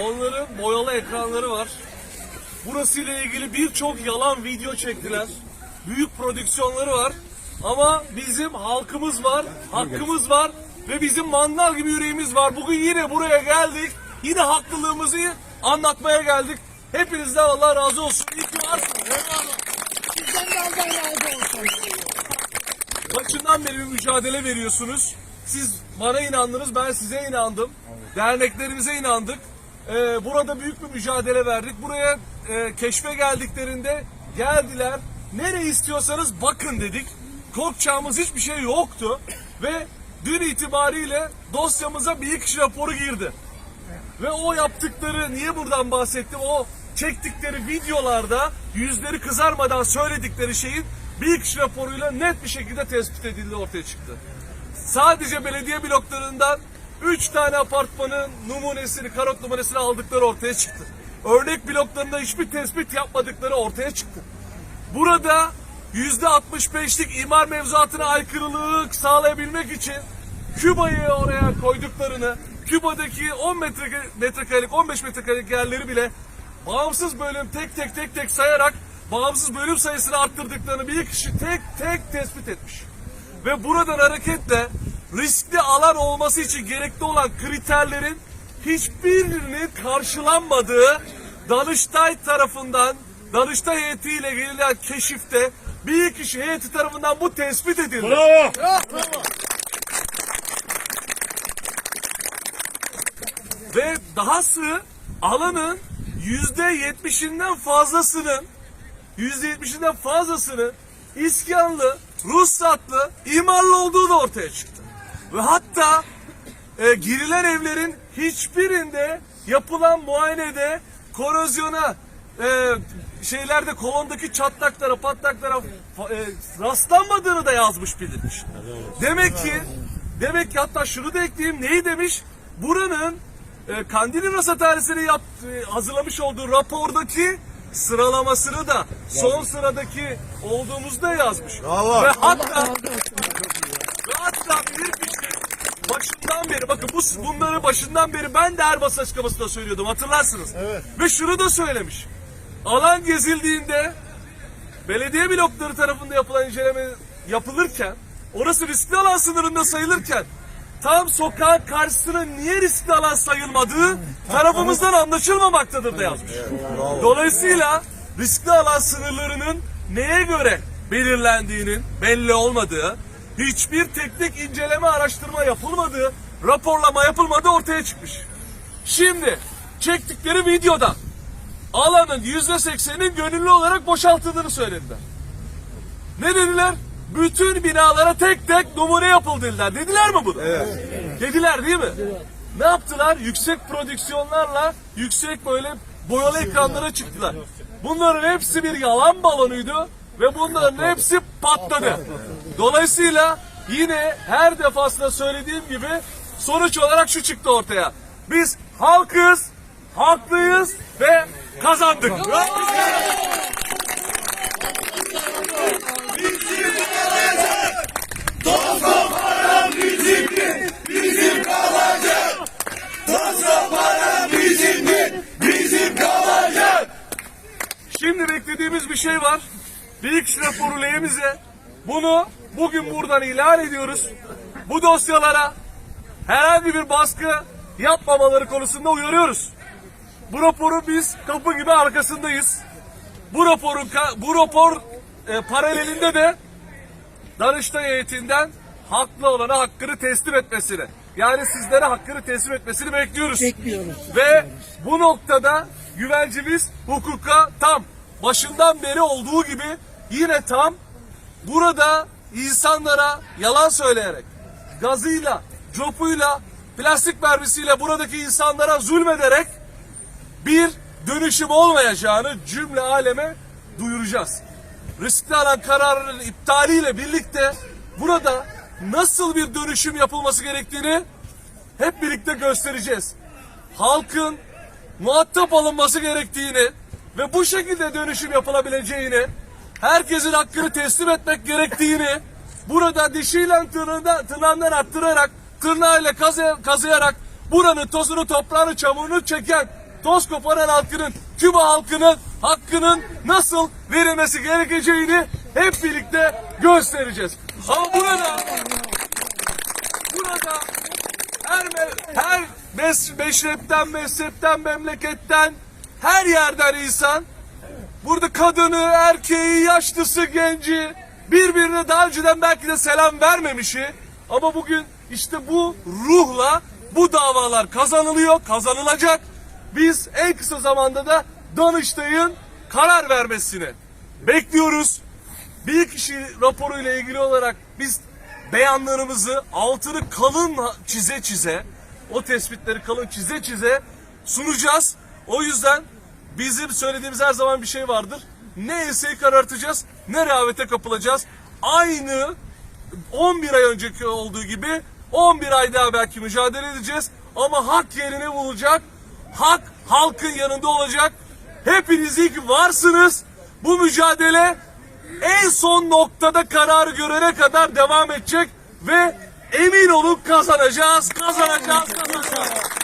Onların boyalı ekranları var. Burası ile ilgili birçok yalan video çektiler. Büyük prodüksiyonları var. Ama bizim halkımız var, hakkımız var ve bizim mandal gibi yüreğimiz var. Bugün yine buraya geldik. Yine haklılığımızı anlatmaya geldik. Hepinizden Allah razı olsun. İyi ki varsınız. Sizden de Allah razı olsun. Başından beri bir mücadele veriyorsunuz. Siz bana inandınız, ben size inandım. Derneklerimize inandık. Ee, burada büyük bir mücadele verdik. Buraya e, keşfe geldiklerinde geldiler. Nereye istiyorsanız bakın dedik. Korkacağımız hiçbir şey yoktu. Ve dün itibariyle dosyamıza bir kişi raporu girdi. Ve o yaptıkları niye buradan bahsettim? O çektikleri videolarda yüzleri kızarmadan söyledikleri şeyin bir kişi raporuyla net bir şekilde tespit edildi ortaya çıktı. Sadece belediye bloklarından 3 tane apartmanın numunesini, karot numunesini aldıkları ortaya çıktı. Örnek bloklarında hiçbir tespit yapmadıkları ortaya çıktı. Burada %65'lik imar mevzuatına aykırılık sağlayabilmek için Küba'yı oraya koyduklarını, Küba'daki 10 metre, metrekarelik, 15 metrekarelik yerleri bile bağımsız bölüm tek tek tek tek sayarak bağımsız bölüm sayısını arttırdıklarını bir kişi tek tek tespit etmiş. Ve buradan hareketle riskli alan olması için gerekli olan kriterlerin hiçbirinin karşılanmadığı Danıştay tarafından Danıştay heyetiyle gelen keşifte bir kişi heyeti tarafından bu tespit edildi. Bravo. Ve dahası alanın yüzde yetmişinden fazlasının yüzde yetmişinden fazlasının iskanlı, ruhsatlı, imarlı olduğu da ortaya çıktı. Ve hatta e, girilen evlerin hiçbirinde yapılan muayenede korozyona e, şeylerde kolondaki çatlaklara, patlaklara e, rastlanmadığını da yazmış bildirmiş. Demek ki demek ki hatta şunu da ekleyeyim neyi demiş? Buranın e, Kandilli Rasathanesi'nin e, hazırlamış olduğu rapordaki sıralamasını da son sıradaki olduğumuzda yazmış. Bravo. Ve hatta ve hatta bir kişi başından beri bakın bu bunları başından beri ben de her basın açıklamasında söylüyordum hatırlarsınız. Evet. Ve şunu da söylemiş. Alan gezildiğinde belediye blokları tarafında yapılan inceleme yapılırken orası riskli alan sınırında sayılırken tam sokağın karşısına niye riskli alan sayılmadığı tarafımızdan anlaşılmamaktadır da yazmış. Dolayısıyla riskli alan sınırlarının neye göre belirlendiğinin belli olmadığı, hiçbir teknik inceleme araştırma yapılmadığı, raporlama yapılmadığı ortaya çıkmış. Şimdi çektikleri videoda alanın yüzde seksenin gönüllü olarak boşaltıldığını söylediler. Ne dediler? Bütün binalara tek tek numune yapıldı dediler. Dediler mi bunu? Dediler değil mi? Ne yaptılar? Yüksek prodüksiyonlarla yüksek böyle boyalı ekranlara çıktılar. Bunların hepsi bir yalan balonuydu ve bunların hepsi patladı. Dolayısıyla yine her defasında söylediğim gibi sonuç olarak şu çıktı ortaya. Biz halkız, haklıyız ve kazandık. Şimdi beklediğimiz bir şey var. Bilirkişi raporu lehimize. Bunu bugün buradan ilan ediyoruz. Bu dosyalara herhangi bir baskı yapmamaları konusunda uyarıyoruz. Bu raporun biz kapı gibi arkasındayız. Bu raporun bu rapor e, paralelinde de Danıştay heyetinden haklı olana hakkını teslim etmesini yani sizlere hakkını teslim etmesini bekliyoruz. Bekliyoruz. Ve bu noktada güvencimiz hukuka tam. Başından beri olduğu gibi yine tam. Burada insanlara yalan söyleyerek, gazıyla, copuyla, plastik mermisiyle buradaki insanlara zulmederek bir dönüşüm olmayacağını cümle aleme duyuracağız. Riskli alan kararının iptaliyle birlikte burada nasıl bir dönüşüm yapılması gerektiğini hep birlikte göstereceğiz. Halkın muhatap alınması gerektiğini ve bu şekilde dönüşüm yapılabileceğini, herkesin hakkını teslim etmek gerektiğini, burada dişiyle tırnağından, tırnağından attırarak, tırnağıyla kazı, kazıyarak buranın tozunu, toprağını, çamurunu çeken toz koparan halkının, Küba halkının hakkının nasıl verilmesi gerekeceğini hep birlikte göstereceğiz. Ama burada her her mes meşrepten, mezhepten, memleketten, her yerden insan burada kadını, erkeği, yaşlısı, genci birbirine daha önceden belki de selam vermemişi ama bugün işte bu ruhla bu davalar kazanılıyor, kazanılacak. Biz en kısa zamanda da Danıştay'ın karar vermesini bekliyoruz. Bir kişi raporuyla ilgili olarak biz beyanlarımızı altını kalın çize çize o tespitleri kalın çize çize sunacağız. O yüzden bizim söylediğimiz her zaman bir şey vardır. Ne enseyi karartacağız ne rehavete kapılacağız. Aynı 11 ay önceki olduğu gibi 11 ay daha belki mücadele edeceğiz. Ama hak yerini bulacak. Hak halkın yanında olacak. Hepiniz iyi varsınız. Bu mücadele en son noktada kararı görene kadar devam edecek ve emin olun kazanacağız, kazanacağız, kazanacağız.